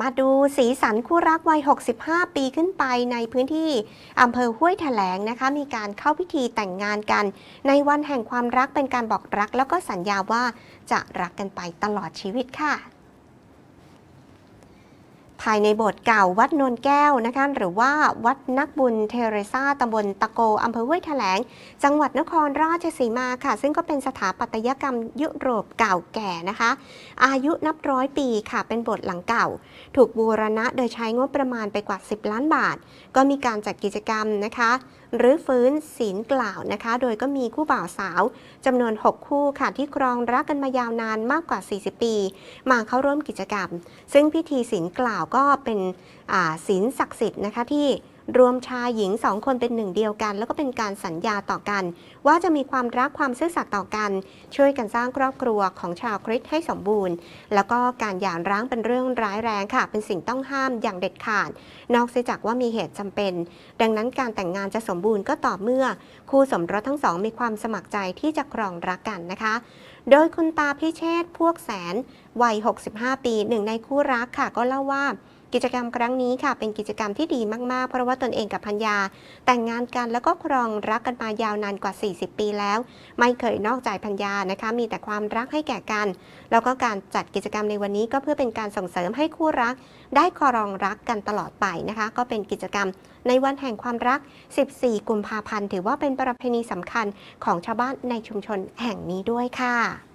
มาดูสีสันคู่รักวัย 65 ปีขึ้นไปในพื้นที่อำเภอห้วยแถลงนะคะ มีการเข้าพิธีแต่งงานกัน ในวันแห่งความรักเป็นการบอกรัก แล้วก็สัญญาว่าจะรักกันไปตลอดชีวิตค่ะ ภายในโบสถ์เก่าวัดนนแก้วนะคะหรือว่าวัดนักบุญเทเรซาตำบลตะโกอำเภอห้วยแถลง จังหวัดนครราชสีมาค่ะ ซึ่งก็เป็นสถาปัตยกรรมยุโรปเก่าแก่นะคะ อายุนับร้อยปีค่ะ เป็นโบสถ์หลังเก่า ถูกบูรณะโดยใช้งบประมาณไปกว่า 10 ล้านบาท ก็มีการจัดกิจกรรมนะคะ หรือฟื้นศีลกล่าวนะคะ โดยก็มีคู่บ่าวสาวจำนวน 6 คู่ค่ะที่ครองรักกันมายาวนานมากกว่า 40 ปี มาเข้าร่วมกิจกรรม ซึ่งพิธีศีลกล่าวก็เป็นศีลศักดิ์สิทธิ์นะคะที่ รวมชายหญิงสองคนเป็นหนึ่งเดียวกัน แล้วก็เป็นการสัญญาต่อกัน ว่าจะมีความรักความซื่อสัตย์ต่อกัน ช่วยกันสร้างครอบครัวของชาวคริสต์ให้สมบูรณ์ แล้วก็การหย่าร้างเป็นเรื่องร้ายแรงค่ะ เป็นสิ่งต้องห้ามอย่างเด็ดขาด นอกเสียจากว่ามีเหตุจำเป็น ดังนั้นการแต่งงานจะสมบูรณ์ก็ต่อเมื่อ คู่สมรสทั้งสองมีความสมัครใจที่จะครองรักกันนะคะ โดยคุณตาพิเชษฐ์พวกแสนวัย 65 ปีหนึ่งในคู่รักค่ะก็เล่าว่า กิจกรรมครั้งนี้ค่ะ เป็นกิจกรรมที่ดีมากๆ เพราะว่าตนเองกับพัญญา แต่งงานกันแล้วก็ครองรักกันมายาวนานกว่า 40 ปีแล้ว ไม่เคยนอกใจพัญญานะคะ มีแต่ความรักให้แก่กัน แล้วก็การจัดกิจกรรมในวันนี้ก็เพื่อเป็นการส่งเสริมให้คู่รัก ได้ครองรักกันตลอดไปนะคะ ก็เป็นกิจกรรมในวันแห่งความรัก 14 กุมภาพันธ์ ถือว่าเป็นประเพณีสำคัญของชาวบ้านในชุมชนแห่งนี้ด้วยค่ะ